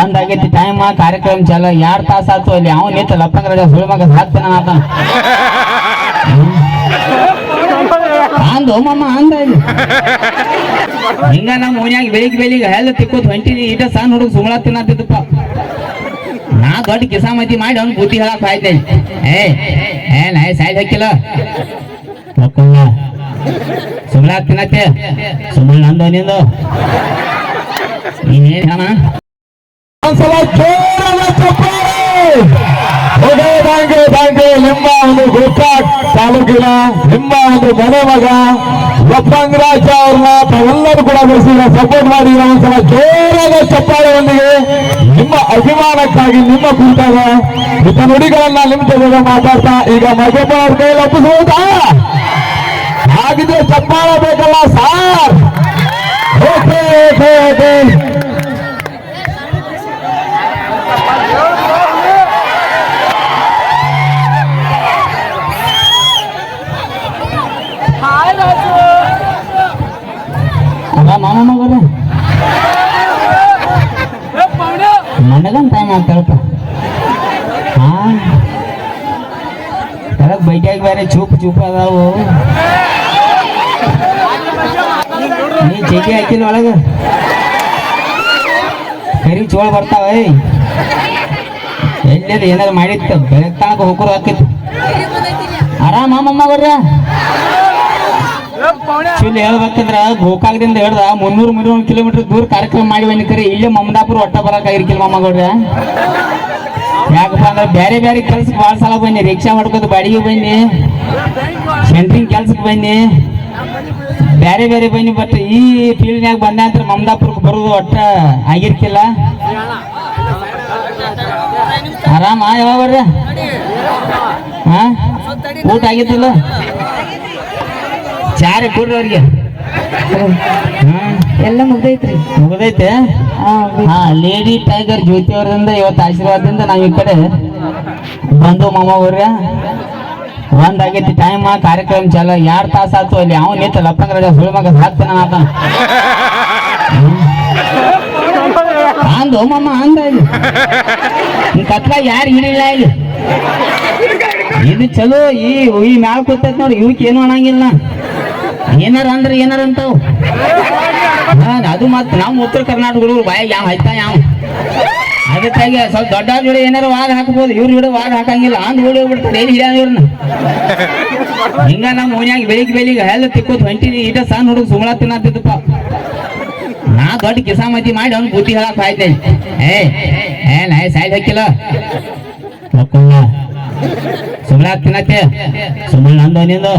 ಒಂದ್ ಆಗೈತಿ ಟೈಮ್ ಕಾರ್ಯಕ್ರಮ ಚಾಲ, ಎರಡ್ ತಾಸ ಆತು ಅಲ್ಲಿ ಅವ್ ನಿಂತ ಲಪ್ಪಂಗ ರಜ ಸುಳಿ ಮಗ ಹಾಕ್ತಾನ ಆತ. ಅಂದು, ಮಮ್ಮ, ಅಂದ ಹಿಂಗ ನಮ್ಮ ಓನ್ಯಾಗ ಬೆಳಿಗ್ಗೆ ಬೆಳಿಗ್ಗೆ ಹೆಲ್ ತಿಕ್ಕೋತ್ ಹೊಂಟಿನಿ ಇಟ ಸಣ್ಣ ಹುಡುಗ ಸುಮಳ ತಿನ್ನತ್ತಿದ್ದಪ್ಪ. ನಾ ದೊಡ್ಡ ಕಿಸಾಮತಿ ಮಾಡಿ ಅವ್ನು ಬುದ್ಧಿ ಹೇಳಕ್ ಆಯ್ತೆ ಏ ಏ, ನಾ ಸಾಯ್ದು ಹಾಕಿಲ್ಲ. ಸುಮಳ ತಿನ್ನತ್ತೆ. ಸುಮಳ ನಂದು ನಿಂದು. ನೀನೇನ್ ಒಂದ್ಸಲ ಜೋರಾದ ಚಪ್ಪಾಳೆ ಬಾಂಗೆ ನಿಮ್ಮ ಒಂದು ಗೋಕಾಕ್ ತಾಲೂಕಿನ ನಿಮ್ಮ ಒಂದು ಮನೆ ಮಗ ಲಪ್ಪಂಗರಾಜ ಅವ್ರನ್ನ ತಾವೆಲ್ಲರೂ ಕೂಡ ಬೆಳೆಸಿದ ಸಪೋರ್ಟ್ ಮಾಡಿದ ಒಂದ್ಸಲ ಜೋರಾದ ಚಪ್ಪಾಳೆಯೊಂದಿಗೆ ನಿಮ್ಮ ಅಭಿಮಾನಕ್ಕಾಗಿ, ನಿಮ್ಮ ಕುರಿತಾದ ಇತ ನುಡಿಗಳನ್ನ ನಿಮ್ಮ ಜೊತೆ ಮಾತಾಡ್ತಾ ಈಗ ಮಗಪ್ಪ ಅವ್ರ ಕೈಯಲ್ಲಿ ಒಪ್ಪಿಸುವುದಾ ಹಾಗಿದ್ರೆ ಚಪ್ಪಾಳೆ ಬೇಕಲ್ಲ ಸಾರ್? Okay okay okay. ಕೆಳಗ್ ಬೈಟ್ಯಾಗ ಬೇರೆ ಚೂಪ್ ಚೂಪ್ ಅದಾವು. ನೀ ಚೇಟಿ ಹಾಕಿಲ್ಲ ಒಳಗ? ಕರಿ ಚೋಳ ಬರ್ತಾವ ಎಲ್ಲದ? ಏನಾರು ಮಾಡಿತ್ತ? ಬೆಳಗ್ ತನಕ ಹೋಗ್ರು ಹಾಕಿತ್ತು. ಆರಾಮ ಮಾಮಮ್ಮ ಬರ್ರ? ಚುಲ್ ಹೇಳ್ಬೇಕಂದ್ರ ಗೋಕಾಕದಿಂದ ಹಿಡ್ದ ಮುನ್ನೂರು ಮುನ್ನೂರು ಕಿಲೋಮೀಟರ್ ದೂರ ಕಾರ್ಯಕ್ರಮ ಮಾಡಿ ಬನ್ನಿ ಕರೆ ಇಲ್ಲೇ ಮಮದಾಪುರ ಒಟ್ಟ ಬರಕ್ ಆಗಿರ್ಕಿಲ್ಲ ಮಮ್ಮಗೌಡ್ರ ಯಾಕಪ್ಪ ಅಂದ್ರೆ ಬೇರೆ ಬೇರೆ ಕೆಲ್ಸಕ್ಕೆ ಭಾಳ ಸಲ ಬನ್ನಿ ರಿಕ್ಷಾ ಮಾಡ್ಕೋತ ಬಾಡಿಗೆ ಬನ್ನಿ ಸೆಂಟ್ರಿಂಗ್ ಕೆಲ್ಸಕ್ಕೆ ಬನ್ನಿ. ಬೇರೆ ಬೇರೆ ಬನ್ನಿ ಬಟ್ ಈ ಫೀಲ್ಡ್ನ್ಯಾಗ ಬಂದ ಅಂತ ಮಮದಾಪುರಕ್ಕೆ ಬರೋದು ಒಟ್ಟ ಆಗಿರ್ಕಿಲ್ಲ. ಆರಾಮ ಯಾವಾಗ ಬರ್ರ? ಹಾ? ಊಟ ಆಗಿತ್ತಿಲ್ಲ? ಚಾರಿ ಕೊಡ್ರಿ ಅವ್ರಿಗೆ. ಎಲ್ಲ ಮುಗ್ದೈತ್ರಿ. ಮುಗ್ದೈತೆ? ಹಾ ಲೇಡಿ ಟೈಗರ್ ಜ್ಯೋತಿ ಅವರಿಂದ ಇವತ್ತು ಆಶೀರ್ವಾದದಿಂದ ನಾವು ಈ ಕಡೆ ಬಂದು ಮಾಮ ಅವ್ರ ಒಂದ್ ಆಗೈತಿ ಟೈಮ್ ಕಾರ್ಯಕ್ರಮ ಚಾಲ. ಎರಡು ತಾಸು ಆಯ್ತು ಅಲ್ಲಿ. ಅವ್ನು ನಿಂತ ಲಪ್ಪಂಗ್ರಾಜ ಸುಳ್ಳು ಸುಳಿ ಮಗ ಸಾಕ್ತಾನ ಆತ. ಅಂದು, ಮಾಮ, ಅಂದ ಇಲ್ಲಿ. ಕತ್ಲ ಯಾರು ಹಿಡಿಲ್ಲ ಇಲ್ಲಿ? ಇದು ಚಲೋ, ಈ ಈ ಮ್ಯಾಲ ಕೂತೈತ್ ನೋಡಿ. ಇವಕ್ಕೆ ಏನು ಅನ್ನಂಗಿಲ್ಲ. ಏನಾರ ಅಂದ್ರೆ ಏನಾರ ಅಂತಾವ್. ಅದು ಮತ್ತೆ ನಮ್ಮ ಉತ್ತರ ಕರ್ನಾಟಕ ಹುಡುಗರು ಬಾಯಿಗೆ ಯಾವ ಆಯ್ತಾ ಯಾವ? ಅದಕ್ಕಾಗಿ ಸ್ವಲ್ಪ ದೊಡ್ಡ ಜೋಡಿ ಏನಾರು ವಾದ ಹಾಕ್ಬೋದು, ಇವ್ರ ಜೋಡಿ ವಾದ ಹಾಕಂಗಿಲ್ಲ, ಅಂದ್ ಓಡಿ ಹೋಗ್ಬಿಡ್ತಾರೆ, ಏನು ಹಿಡಿಯ ಇವ್ರನ್ನ ಹಿಂಗ ನಮ್ಮ ಓನ್ಯಾಗ ಬೆಳಿಗ್ಗೆ ಬೆಳಿಗ್ಗೆ ಎಲ್ಲ ತಿಕ್ಕೋತ್ ಹೊಂಟಿನಿ ಇಟ ಸಣ್ಣ ಹುಡುಗ ಸುಮಳ ತಿನ್ನತ್ತಿದ್ದಪ್ಪ ನಾ ದೊಡ್ಡ ಕಿಸಾಮತಿ ಮಾಡಿ ಅವ್ನು ಬುದ್ಧಿ ಹೇಳಕ್ ಆಯ್ತೆ. ಏ ಏ, ನಾ ಸೈಡ್ ಹಾಕಿಲ್ಲ? ಮಕ್ಕಳ ಸುಮಳ ತಿನ್ನತ್ತೆ. ಸುಮಳ ನಂದು ನಿಂದು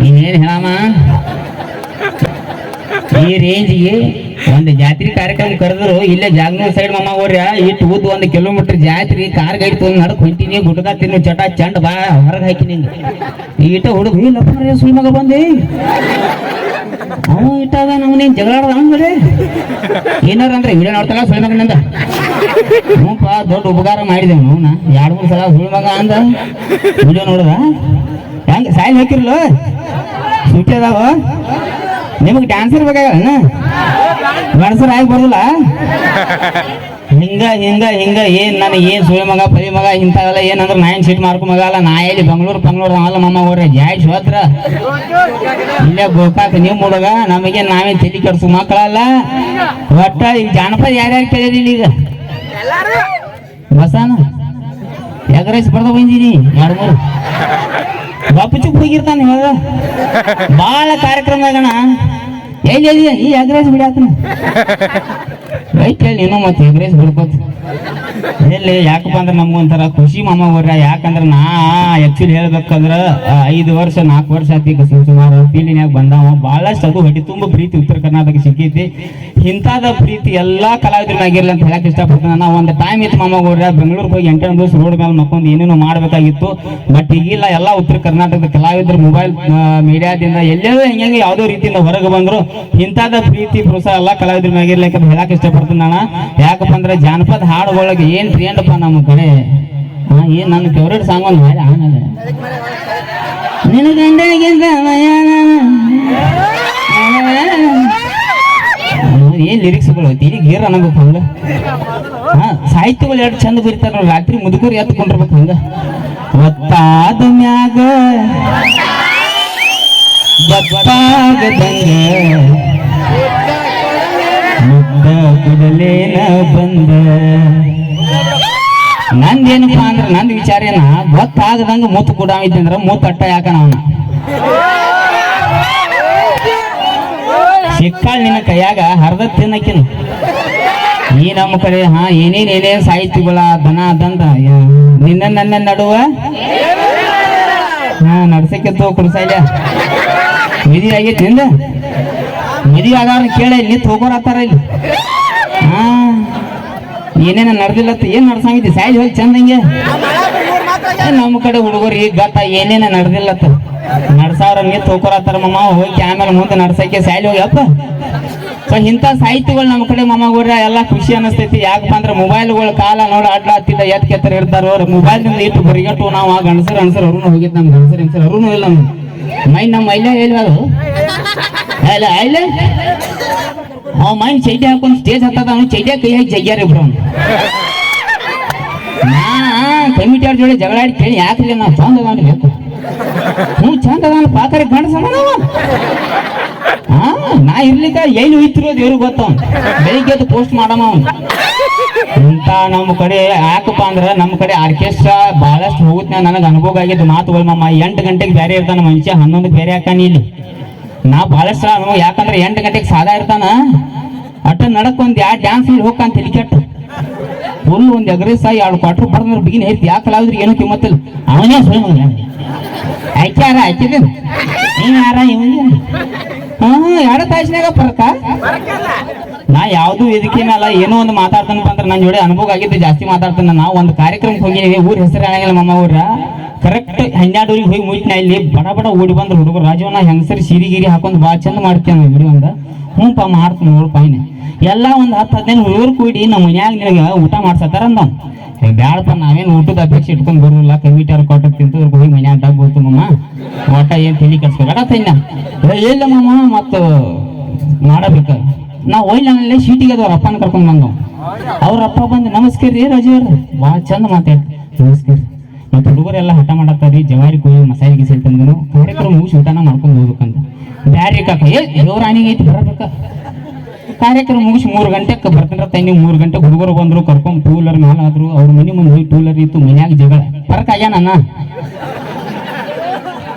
ನೀನೇನ್ ಹೇಳಮ್ಮ? ಈ ರೇಂಜ್ಗೆ ಒಂದು ಜಾತ್ರೆ ಕಾರ್ಯಕ್ರಮ ಕರೆದ್ರು, ಇಲ್ಲೇ ಜಾಗನೂರ್ ಸೈಡ್ ಮಮ್ಮ ಹೋರ್ಯ ಇಟ್ಟು ಊದ್ ಒಂದು ಕಿಲೋಮೀಟರ್ ಜಾತ್ರೆ ಕಾರ್ ಗೈಡ್ ತೊಗೊಂಡು ನಡಕ್ ಹೊಂಟಿನಿ ಗುಡ್ಗ ತಿನ್ನು ಚಟ, ಚಂಡ ಬಾ, ಹೊರಗೆ ಹಾಕಿನಿ ಈಟ ಹುಡುಗ ಇಲ್ಲಪ್ಪ ಬಂದಿ? ಅವ ಇಟ್ಟಾಗ ನಾವು ನೀನ್ ಜಗಳಾಡ್ದ ಏನಾರ ಅಂದ್ರೆ ವಿಡಿಯೋ ನೋಡ್ತಾಳ ಸುಳಿಮಗನಿಂದ ಹ್ಞೂಪ, ದೊಡ್ಡ ಉಪಕಾರ ಮಾಡಿದೆ ನಾವು ನಾ ಎರಡು, ಮೂರು ಸಲ ಸುಳ್ಮಗ ಅಂದ. ವಿಡಿಯೋ ನೋಡ್ದ? ಹೆಂಗ ಸಾಯಿಲ್ ಹಾಕಿರ್ಲ? ನಿಮಗೆ ಡ್ಯಾನ್ಸರ್ ಬೇಕಾಗಲ್ಲ ಗಣಸರ್ ಆಗಿ ಬರೋದಿಲ್ಲ? ಹಿಂಗ ಹಿಂಗ ಹಿಂಗ ಏನ್ ನನಗೆ ಏನ್ ಸುಳಿ ಮಗ ಪರಿ ಮಗ ಇಂಥವೆಲ್ಲ ಏನಂದ್ರೆ ನೈನ್ ಸೀಟ್ ಮಾರ್ಕೊ ಮಗ ಅಲ್ಲ. ನಾ ಎಲ್ಲಿ ಬೆಂಗಳೂರು ಬೆಂಗಳೂರು ಅಲ್ಲ ಮಮ್ಮ ಹೋಗ್ರಿ ಜಾಯ್ ಶೋತ್ರ ಇಲ್ಲೇ ಗೋಕಾಕ ನೀವು ಹುಡುಗ ನಮಗೆ ನಾವೇ ತಲೆ ಕೆಡ್ಸು ಮಕ್ಕಳಲ್ಲ. ಒಟ್ಟ ಈಗ ಜಾನಪದ ಯಾರ್ಯಾರು ಕೇಳಿದಿಲ್ಲ ಈಗ? ಬಸಾನ ಎಗರೈಸ್ ಬರ್ದ ಬಂದಿನಿ ಎರಡು ಮೂರು ಗಪ್ಪ ಚುಪ್ ಹೋಗಿರ್ತಾನೆ ಇವಾಗ. ಬಾಳ ಕಾರ್ಯಕ್ರಮದಾಗಣ ಎಲ್ಲಿ ಎಲ್ಲಿ ಈ ಎಗ್ರೆಸ್ ಬಿಡಾತನ ರೈಟ್ ಹೇಳಿ ಏನೋ ಮತ್ತೆ ಎಗ್ರೆಸ್ ಬಿಡ್ಕೋತ ಎಲ್ಲಿ? ಯಾಕಪ್ಪ ಅಂದ್ರೆ ನಮ್ಗೊಂಥರ ಖುಷಿ ಮಾಮ ಅವ್ರ. ಯಾಕಂದ್ರೆ ನಾ ಆಕ್ಚುಲಿ ಹೇಳ್ಬೇಕಂದ್ರ ಐದು ವರ್ಷ, ನಾಲ್ಕು ವರ್ಷ ಆತಿ ಸುಮಾರು ಫೀಲ್ಡಿನ್ಯಾಗ ಬಂದಾವ. ಭಾಳಷ್ಟು ಅದು ಹೊಟ್ಟೆ ತುಂಬ ಪ್ರೀತಿ ಉತ್ತರ ಕರ್ನಾಟಕ ಸಿಕ್ಕೈತಿ. ಇಂಥದ ಪ್ರೀತಿ ಎಲ್ಲಾ ಕಲಾವಿದ್ರ ಮ್ಯಾಗಿರ್ಲಿ ಅಂತ ಹೇಳಕ್ ಇಷ್ಟಪಡ್ತೀನಿ. ನಾ ಒಂದು ಟೈಮ್ ಇತ್ತು ಮಾಮ ಅವ್ರ, ಬೆಂಗಳೂರಿಗೆ ಹೋಗಿ ಎಂಟನೇ ದಿವಸ ರೋಡ್ ಮೇಲೆ ಮಕ್ಕೊಂಡು ಏನೇನು ಮಾಡ್ಬೇಕಾಗಿತ್ತು. ಬಟ್ ಈಗಿಲ್ಲ ಎಲ್ಲಾ ಉತ್ತರ ಕರ್ನಾಟಕದ ಕಲಾವಿದರು ಮೊಬೈಲ್ ಮೀಡಿಯಾದಿಂದ ಎಲ್ಲೆಲ್ಲ ಹೆಂಗೆ ಯಾವುದೋ ರೀತಿಯಿಂದ ಹೊರಗೆ ಬಂದ್ರು. ಇಂಥದ ಪ್ರೀತಿ, ಪ್ರೋತ್ಸಾಹ ಎಲ್ಲ ಕಲಾವಿದ್ರ ಮ್ಯಾಗಿರ್ಲಿ ಅಂತ ಹೇಳಕ್ ಇಷ್ಟಪಡ್ತೀನಿ ನಾನು. ಯಾಕಪ್ಪ ಅಂದ್ರೆ ಜಾನಪದ ಹಾಡುಗಳಿಗೆ ಏನ್ ಟ್ರೆಂಡಪ್ಪ ನಮ್ಮ ಕಡೆ? ಹಾ ಏನು ನನ್ನ ಫೇವ್ರೇಟ್ ಸಾಂಗ್ ಒಂದು ಹಾಡು ಆಮೇಲೆ ನಿನ್ನ ಗಂಡಗಿಂತ ಏನ್ ಲಿರಿಕ್ಸ್ಗಳು ಈಗ ಗೇರ್ ಅನ್ನಬೇಕು ಹಂಗ. ಹಾಂ, ಸಾಹಿತ್ಯಗಳು ಎರಡು ಚಂದ ಬರೀತಾರ ರಾತ್ರಿ ಮುದುಕರು ಎತ್ಕೊಂಡಿರ್ಬೇಕು ಹಂಗ. ಒತ್ತಾದ ಮ್ಯಾಗ, ಬತ್ತಾಗದಂಗ, ಮುದ್ದ ಬಂದ. ನಂದೇನಪ್ಪ ಅಂದ್ರೆ ನಂದ್ ವಿಚಾರ ಏನ? ಗೊತ್ತಾಗದಂಗ ಮೂತ್ ಕೂಡ ಇದ್ದಂದ್ರ ಮೂತ್ ಅಟ್ಟ ಯಾಕನ ಅವನ? ಸಿಕ್ಕಾಳ್ ನಿನ್ನ ಕೈಯಾಗ ಹರ್ದ ತಿನ್ನಕಿನ. ನೀ ನಮ್ಮ ಕಡೆ, ಹಾ, ಏನೇನ್ ಏನೇನ್ ಸಾಹಿತ್ಯಗಳ ದನ ದಂದ ನಿನ್ನ, ನನ್ನ ನಡುವ? ಹಾ, ನಡ್ಸಕ್ಕಿತ್ತು ಕುಡ್ಸೈಲ ವಿಧಿ ಆಗೈತಿ ನಿಂದ? ವಿಧಿ ಆಗ ಕೇಳ ಇಲ್ಲಿ ಹೋಗೋರತ್ತಾರ ಇಲ್ಲಿ. ಹಾ. ಏನೇನ ನಡೆದಿಲ್ಲ ಏನ್ ನಡ್ಸಂಗಿದ್ದಿ? ಸಾಯಿ ಹೋಗಿ ಚಂದಂಗೆ ನಮ್ಮ ಕಡೆ ಹುಡುಗರು ಗತ್ತ ಏನೇನ ನಡೆದಿಲ್ಲ ನಡ್ಸಾವ್ರ ನಿಂತ್ ಹೋಗೋರತ್ತಾರ ಮಮ್ಮ ಹೋಗಿ ಆಮೇಲೆ ಮುಂದೆ ನಡ್ಸಕ್ಕೆ ಸಾಯ್ಲಿ ಹೋಗಿ. ಅಪ್ಪ ಸೊ ಇಂಥ ಸಾಹಿತ್ಯಗಳು ನಮ್ಮ ಕಡೆ ಮಮ್ಮಗೋರ ಎಲ್ಲ ಖುಷಿ ಅನಿಸ್ತೈತಿ. ಯಾಕಪ್ಪ ಅಂದ್ರೆ ಮೊಬೈಲ್ಗಳು ಕಾಲ ನೋಡಿ ಆಡ್ಲಾತಿದ್ದ ಎತ್ ಕೆತ್ತರ ಇರ್ತಾರ ಮೊಬೈಲ್ನಿಂದ ಇಟ್ಟು ಬರಿಗಟ್ಟು, ನಾವು ಆ ಗಣಸರು ಅನ್ಸರ್ ಅವ್ರೂ ಹೋಗಿದ್ದು ನಮ್ಮ ಗಣಸರು ಅನ್ಸರ್ ಅವ್ರೂ ಇಲ್ಲ ನಮ್ಮ ಮೈ ನಮ್ಮ ಹೇಳಿಲ್ಲ ಅದು ಅಲ್ಲ ಅಲ್ಲ. ಅವ ಮೈನ್ ಚೈತೆ ಹಾಕೊಂಡು ಸ್ಟೇಜ್ ಹತ್ತದ, ಅವ್ನು ಚೈತೆ ಕೈ ಹಾಕಿ ಜಗ್ಯಾರ ಇಬ್ರು ಅವ್ನು ಕಮಿಟಿ ಅವ್ರ ಜೋಡಿ ಜಗಳ ಆಡಿ ಕೇಳಿ ಯಾಕ್ರಿ ನಾವು ಚಂದ ಅದಾನ್ರಿ ಬೇಕು ಹ್ಞೂ, ಚಂದ ಅದಾನ ಪಾತ್ರ ಗಂಡಸವ ಹಾ ನಾ ಇರ್ಲಿಕ್ಕ ಎಲ್ಲಿ ಹೋಯ್ತಿರೋ ದೇವ್ರಿಗೆ ಗೊತ್ತ ಅವ್ನು. ಬೆಳಿಗ್ಗೆ ಎದ್ದು ಪೋಸ್ಟ್ ಮಾಡಮ್ಮ ಅವ್ನು. ಇಂಥ ನಮ್ಮ ಕಡೆ ಯಾಕಪ್ಪ ಅಂದ್ರ ನಮ್ಮ ಕಡೆ ಆರ್ಕೆಸ್ಟ್ರಾ ಬಹಳಷ್ಟು ಹೋಗುತ್ತೆ ನನಗೆ ಅನುಭವ ಆಗಿದ್ದು ಮಾತುಗಳು ಮಮ್ಮ ಎಂಟು ಗಂಟೆಗೆ ಬೇರೆ ಇರ್ತಾನೆ ಮನುಷ್ಯ ಹನ್ನೊಂದು ಬೇರೆ ಹಾಕಾನಿ ಇಲ್ಲಿ. ನಾ ಬಹಳಷ್ಟು ಅನುಭವ ಯಾಕಂದ್ರೆ ಎಂಟು ಗಂಟೆಗೆ ಸಾದಾ ಇರ್ತಾನ. ಅಟ್ಟ ನಡಕ್ ಯಾರು ಡ್ಯಾನ್ಸ್ ಇಲ್ಲಿ ಹೋಗ್ಕಂತ ತಿಳಿಕೆಟ್ಟು ಫುಲ್ ಒಂದು ಎಗ್ರೆಸ್ ಆಗಿ ಎರಡು ಕ್ವಾರ್ಟರ್ ಬರ್ದ್ರೆ ಬಿಗಿನ ಹೇಳ್ತಿ. ಯಾಕೆ ಕಲಾವಿದ್ರಿ? ಏನೂ ಕಿಮ್ಮತ್ತಿಲ್ಲ ಅವನೇ ಸುಳ್ಳು ಮಗ ನೀನ್ ಯಾರ? ಹಾ, ಎರಡು ಪರಕ? ನಾ ಯಾವ್ದು ಇದಕ್ಕೇನಲ್ಲ ಏನೋ ಒಂದು ಮಾತಾಡ್ತಾನಪ್ಪ ಅಂದ್ರೆ ನನ್ನ ಜೋಡಿ ಅನುಭವ ಆಗಿದ್ದು ಜಾಸ್ತಿ ಮಾತಾಡ್ತಾನೆ. ನಾವು ಒಂದು ಕಾರ್ಯಕ್ರಮಕ್ಕೆ ಹೋಗಿದ್ದೀವಿ. ಊರ ಹೆಸರು ಹೇಳಂಗಿಲ್ಲ ಮಮ್ಮ ಊರ ಕರೆಕ್ಟ್ ಹನ್ನೆರಡುವರೆಗೆ ಹೋಗಿ ಮುಗಿನ ಇಲ್ಲಿ ಬಡ ಬಡ ಓಡಿ ಬಂದ್ರು ಹುಡುಗರು. ರಾಜವನ್ನ ಹೆಂಗಸರಿ ಸೀರಿ ಗೀರಿ ಹಾಕೊಂಡು ಭಾಳ ಚಂದ ಮಾಡ್ತೇನೆ ವಿಡಿಯೋ ಒಂದ ಹ್ಞೂ ಪಾ ಮಾಡ್ತೀನಿ ನೋಡು ಪೈನೆ ಎಲ್ಲ ಒಂದು ಹತ್ತು ಹದಿನೈದು ಹುಡುಗರು ಕೂಡಿ ನಮ್ಮ ಮನ್ಯಾಗ ನಿನಗೆ ಊಟ ಮಾಡ್ಸತ್ತಾರ ಅಂದ ಬ್ಯಾಡಪ್ಪ, ನಾವೇನು ಊಟದ ಅಪೇಕ್ಷೆ ಇಟ್ಕೊಂಡು ಬರೋಲ್ಲ ಕಮಿಟಿ ಅವ್ರ ಕೊಟ್ಟು ತಿಂತು ಹೋಗಿ ಮನ್ಯಾಗ ಡಬ್ಬ ಮಮ್ಮ ಒಟ್ಟ ಏನು ತಿಳಿ ಕೆಡ್ಸ್ಬೇಡ ತಿನ್ನ ಇಲ್ಲ ಮಮ್ಮ ಮತ್ತು ಮಾಡಬೇಕು. ನಾವು ಒಯ್ಲಲ್ಲೇ ಶೀಟಿಗೆ ಅದು ಅವ್ರ ಅಪ್ಪನ ಕರ್ಕೊಂಡ್ ಬಂದು. ಅವ್ರ ಅಪ್ಪ ಬಂದು, ನಮಸ್ಕಾರ ರೀ ರಜೆ ಅವ್ರ. ಭಾಳ ಚಂದ ಮಾತಾಡ್ತಾರೆ ನಮಸ್ಕಾರ ಮತ್ತೆ ಹುಡುಗರೆಲ್ಲ ಹಠ ಮಾಡತ್ತಾರಿ ಜವಾರಿ ಕೋಯಿ ಮಸಾಲೆ ಗಿಸಿ ತಂದನು ಕಾರ್ಯಕ್ರಮ ಮುಗಿಸಿ ಊಟನ ಮಾಡ್ಕೊಂಡು ಹೋಗ್ಬೇಕಂತ. ಬ್ಯಾರಿ ಕಾಕ, ಏ ದೇವ್ರಾಣಿಗೆ ಐತಿ, ಬರಬೇಕ. ಕಾರ್ಯಕ್ರಮ ಮುಗಿಸಿ ಮೂರು ಗಂಟೆಗೆ ಬರ್ತಾರ ತಂಗಿ, ಮೂರು ಗಂಟೆಗೆ ಹುಡುಗರು ಬಂದ್ರು, ಕರ್ಕೊಂಡು ಟೂ ವೀಲರ್ ಮ್ಯಾಲ ಆದ್ರು. ಅವ್ರ ಮನೆ ಮುಂದೆ ಹೋಗಿ ಟೂ ವೀಲರ್ ಇತ್ತು, ಮನ್ಯಾಗ ಜಗಳ. ಫರಕ್ ಆಗ್ಯಾನ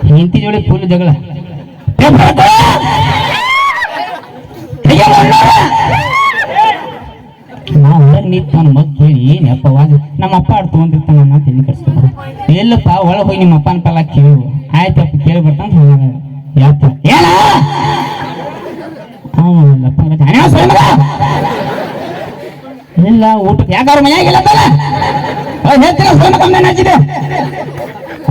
ಹೆಂಡತಿ ಜೋಡಿ ಫುಲ್ ಜಗಳ. ಏ ಭರತ! ಅಯ್ಯೋ ಅಣ್ಣಾರ! ನಾ ಒಳಗ್ ನಿಂತ್ ನನ್ನ ಏನ್ ನಮ್ಮ ಅಪ್ಪ ಆಡ್ ತಗೊಂಡಿರ್ತಾನ ನಾ ತಲೆ ಕಟ್ಸ್ಕೊಂಡು ಎಲ್ಲಪ್ಪ, ಒಳಗೆ ಹೋಗಿ ನಿಮ್ಮ ಅಪ್ಪನ ಪಲ್ಲ ಕೇಳು. ಆಯ್ತಪ್ಪ ಕೇಳಿ ಬರ್ತಾನ. ಇಲ್ಲ ಊಟ ಯಾಕಾರು ಮನೆಯಾಗಿಲ್ಲ ಹೇಳ್ತೀರ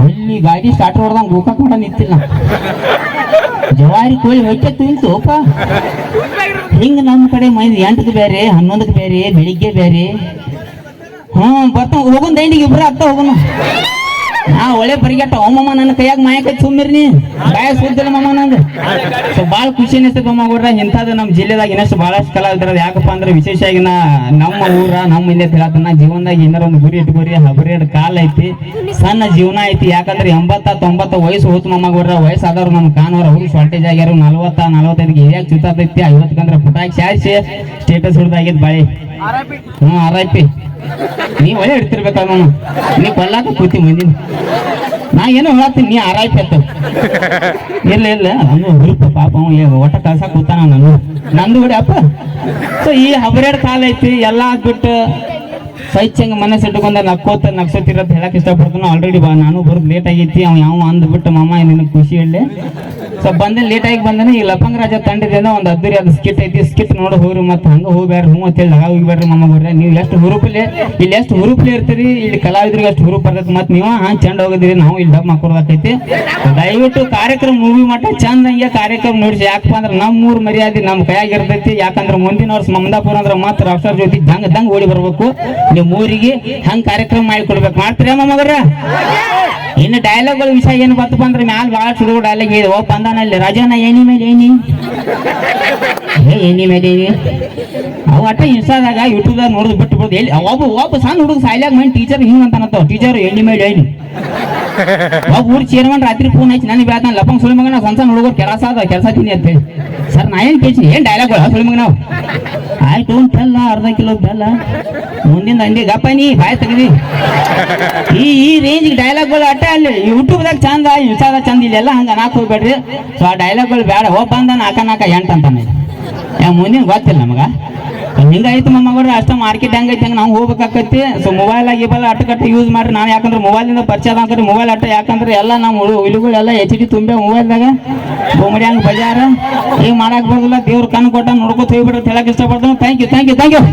ಅಲ್ಲಿ ಗಾಡಿ ಸ್ಟಾರ್ಟ್ ಹೊಡೆದಂಗೆ ಗೋಕಾಕ್ ಮಾಡ ನಿಂತಿಲ್ಲ. ಜವಾರಿ ಕೋಳಿ ಹೊಟ್ಟೆ ತಿಂತುಪ್ಪ ಹಿಂಗ ನಮ್ಮ ಕಡೆ ಮೈದು ಎಂಟಕ್ಕೆ ಬೇರೆ, ಹನ್ನೊಂದಕ್ಕೆ ಬೇರೆ, ಬೆಳಿಗ್ಗೆ ಬೇರೆ. ಹ್ಞೂ ಬರ್ತಾವ ಹೋಗೋಣ ದಂಡಿಗೆ ಇಬ್ರ ಆಗ್ತಾ ಹೋಗೋಣ ನಾ ಒಳ್ಳೆ ಪರಿಗೆಟ್ಟ ಓಮಮ್ಮ ನನ್ನ ಕೈಯಾಗ ಮಾಯಕ ಚುಮ್ಮಿರ್ನಿ ಬಾಯ ಸುದ್ದಿಲ್ಲ ಮಮ್ಮ ನಂದು. ಸೊ ಭಾಳ ಖುಷಿ ಅನಿಸ್ತದೆ ಮಮ್ಮ ಗೌಡ್ರ. ಇಂಥದ್ದು ನಮ್ಮ ಜಿಲ್ಲೆದಾಗ ಇನ್ನಷ್ಟು ಭಾಳಷ್ಟು ಕಲಾವಿದರದ ಯಾಕಪ್ಪ ಅಂದ್ರೆ ವಿಶೇಷವಾಗಿ ನಾ ನಮ್ಮ ಊರ, ನಮ್ಮ ಇಲ್ಲೇ ತಿಳತ್ತ ಜೀವನದಾಗ ಏನಾರ ಒಂದು ಗುರಿ ಇಟ್ಕೋರಿ ಹಬರೇಡ್ ಕಾಲ ಐತಿ. ಸಣ್ಣ ಜೀವನ ಐತಿ. ಯಾಕಂದ್ರೆ ಎಂಬತ್ತ ತೊಂಬತ್ತ ವಯಸ್ಸು ಹೋತು ಮಮ್ಮ ಗೌಡ್ರ. ವಯಸ್ಸಾದವ್ರು ನಮ್ಮ ಕಾನವ್ರು ಅವ್ರು ಶಾರ್ಟೇಜ್ ಆಗ್ಯಾರ. ನಲ್ವತ್ತ, ನಲ್ವತ್ತೈದಿಗೆ ಏರಿಯಾಗ ಚುತ್ತಾತೈತಿ ಐವತ್ತಕ್ಕಂದ್ರೆ ಪುಟಾಕಿ ಶಾರಿಸಿ ಸ್ಟೇಟಸ್ ಹಿಡ್ದಾಗಿದ್ ಬಾಳೆ. ಹ್ಞೂ ಆರ್ ಐ ಪಿ ನೀ ಒಳ್ಳೆ ಇಡ್ತಿರ್ಬೇಕಾಗ ನೀ ಕೊಲ್ಲಾಕ ಕೂತಿ ಮುಂದಿನ. ನಾ ಏನೋ ಹೇಳತ್ತೀನಿ ನೀ ಆರ್ ಅಂತ ಇಲ್ಲ ಇಲ್ಲ ಅವನು ಹುರುಪ ಪಾಪ ಒಟ್ಟ ಕಳ್ಸಾಕ ಕೂತಾನ ನಾನು ನಂದು ಬಿಡಿ, ಅಪ್ಪ. ಸೊ, ಈ ಹಬರೇಡ್ ಕಾಲ ಐತಿ, ಎಲ್ಲ ಆಗ್ಬಿಟ್ಟು ಸ್ವಚ್ಛಂಗ ಮನಸ್ಸು ಇಟ್ಕೊಂಡ ನಕ್ಕೋತ ನಕ್ಸೋತಿರತ್ ಹೇಳಕ್ ಇಷ್ಟಪಡ್ತಾನ ಆಲ್ರೆಡಿ ಬಾ, ನಾನು ಬರೋದು ಲೇಟ್ ಆಗೈತಿ ಅವ ಯಾವ ಅಂದ್ಬಿಟ್ಟು, ಮಾಮ, ನಿನಗೆ ಖುಷಿ ಹೇಳಿ. ಸೊ ಬಂದ ಲೇಟ್ ಆಗಿ ಬಂದನೆ, ಈ ಲಪಂಗ ರಾಜ ತಂಡದಿಂದ ಒಂದು ಅದ್ದೂರಿ ಅದು ಸ್ಕಿಟ್ ಐತಿ ಸ್ಕಿಟ್ ನೋಡಿ ಹೋಗ್ರಿ ಮತ್ತೆ ಹಂಗ ಹೋಗ್ಬೇಡ್ರಿ ಹ್ಞೂ ಅಂತೇಳಿ ಲಗ ಹೋಗ್ಬೇಡ್ರಿ ಮಮ್ಮ ಬರ್ರಿ ನೀವು ಎಷ್ಟು ಹುರುಪಲೆ, ಇಲ್ಲಿ ಎಷ್ಟು ಹುರುಪಲೆ ಇರ್ತೀರಿ, ಇಲ್ಲಿ ಕಲಾವಿದ್ರಿಗೆ ಅಷ್ಟು ಹುರುಪ್ ಬರ್ತೈತಿ, ಮತ್ತೆ ನೀವು ಹಾ ಚಂದ ಹೋಗಿದ್ರಿ, ನಾವು ಇಲ್ಲಿ ಡಬ್ ಮಾಡ್ಕೊಡ್ಬೇಕೈತಿ. ದಯವಿಟ್ಟು ಕಾರ್ಯಕ್ರಮ ಮೂವಿ ಮಟ್ಟ ಚಂದ ಹಂಗೆ ಕಾರ್ಯಕ್ರಮ ನೋಡಿಸಿ ಯಾಕಪ್ಪ ಅಂದ್ರೆ ನಮ್ಮ ಊರ್ ಮರ್ಯಾದೆ ನಮ್ಮ ಕೈಯಾಗ ಇರ್ತೈತಿ, ಯಾಕಂದ್ರೆ ಮುಂದಿನ ವರ್ಷ ಮಮದಾಪುರ ಅಂದ್ರೆ ಮತ್ತೆ ರಾಷ್ಟ್ರ ಜೊತೆ ದಂಗ ದಂಗ ಓಡಿ ಬರ್ಬೇಕು. ನಿಮ್ಮ ಊರಿಗೆ ಹಂಗ್ ಕಾರ್ಯಕ್ರಮ ಮಾಡಿ ಕೊಡ್ಬೇಕು ಮಾಡ್ತೀರಾ ಇನ್ನು ಡೈಲಾಗ್ಗಳ ವಿಷಯ ಏನು ಬತ್ತಪ್ಪ ಅಂದ್ರೆ ಮ್ಯಾಲ ಭಾಳ ಹುಡುಗ ಡೈಲಾಗ್ ಇದೆ. ಓ ಬಂದಾನಲ್ಲಿ ರಾಜನ ಏನಿ ಮೇಲೆ ಏನಿ? ಎಣ್ಣೆ ಏನಿ ಅವ ಅಟ್ಟ ಇನ್ಸ್ಟಾದಾಗ ಯೂಟ್ಯೂಬ್ದಾಗ ನೋಡಿದ್ ಬಿಟ್ಟು ಬಿಡ್ದು. ಎಲ್ಲಿ ಒಬ್ಬ ಒಬ್ಬ ಸಣ್ಣ ಹುಡುಗ ಸಾಯ್ಲಾಗ ಮೈನ್ ಟೀಚರ್ ಹಿಂಗ್ ಅಂತಾನಂತ. ಟೀಚರ್ ಎಣ್ಣೆ ಮೇಲೆ ಏನಿ ಒಬ್ಬ ಊರು ಚೇರ್ಮನ್ ರಾತ್ರಿ ಫೋನ್ ಹಚ್ಚಿ, ನನಗೆ ಬೇಡ, ನಾನು ಲಪಂಗ್ ಸುಳಿ ಮಗನ, ಸಣ್ಣ ಸಣ್ಣ ಹುಡುಗರು ಕೆಲಸ ಅದ ಕೆಲಸ ತಿನ್ನಿ ಅಂತ ಹೇಳಿ. ಸರ್, ನಾ ಏನು ಕೇಳ್ತೀನಿ? ಏನು ಡೈಲಾಗ್ ಸುಳಿ ಮಗನ ಆಯ್ತು ಆಯ್ತು ಬೆಲ್ಲ ಅರ್ಧ ಕಿಲೋ ಬೆಲ್ಲ. ಮುಂದಿನ ಅಂಡಿ ಗಪ್ಪ ನೀ, ಬಾಯ್ ತೆಗ್ದಿ. ಈ ಈ ರೇಂಜ್ ಡೈಲಾಗ್ಗಳು ಅಟ್ಟ ಅಲ್ಲಿ ಯೂಟ್ಯೂಬ್ದಾಗ ಚಂದ ಇನ್ಸ್ಟಾದಾಗ ಚಂದ, ಇಲ್ಲೆಲ್ಲ ಹಂಗೆ ನಾಕ್ ಹೋಗ್ಬೇಡ್ರಿ. ಸೊ, ಆ ಡೈಲಾಗ್ಗಳು ಬೇಡ. ಹೋಗ್ ಬಂದ, ನಾಕ ನಾಕ ಎಂಟು ಅಂತಾನೆ ಮುಂದಿನ ಗೊತ್ತಿಲ್ಲ ನಮಗ? ಹಿಂಗಾಯ್ತು ಮೊಮ್ಮಗಳು ಅಷ್ಟ ಮಾರ್ಕೆಟ್ ಹೆಂಗೈತೆ ಹಂಗ ನಾವು ಹೋಗ್ಬೇಕಾಕತಿ ಸೊ ಮೊಬೈಲ್ ಬಲ್ಲ ಅಟ್ಟ ಕಟ್ಟ ಯೂಸ್ ಮಾಡ್ರಿ. ನಾನು ಯಾಕಂದ್ರೆ ಮೊಬೈಲಿಂದ ಪರಿಚಯ ಅಂತಂದ್ರೆ ಮೊಬೈಲ್ ಅಟ್ಟ ಯಾಕಂದ್ರೆ ಎಲ್ಲ ನಮ್ಮ ಇಳುಗಳೆಲ್ಲ ಎಚ್ ಡಿ ತುಂಬೆ ಮೊಬೈಲ್ದಾಗ ಬೊಮ್ಮಡಿ ಹಂಗ ಬಜಾರ. ಈಗ ಮಾಡಕ್ ಬರೋದಿಲ್ಲ. ದೇವ್ರ ಕಣ್ಣು ಕೊಟ್ಟ ನೋಡ್ಕೊತ ಹೋಗ್ಬಿಡ್ರಿ ಹೇಳಕ್ ಇಷ್ಟಪಡ್ತಾನೆ. Thank you thank you thank you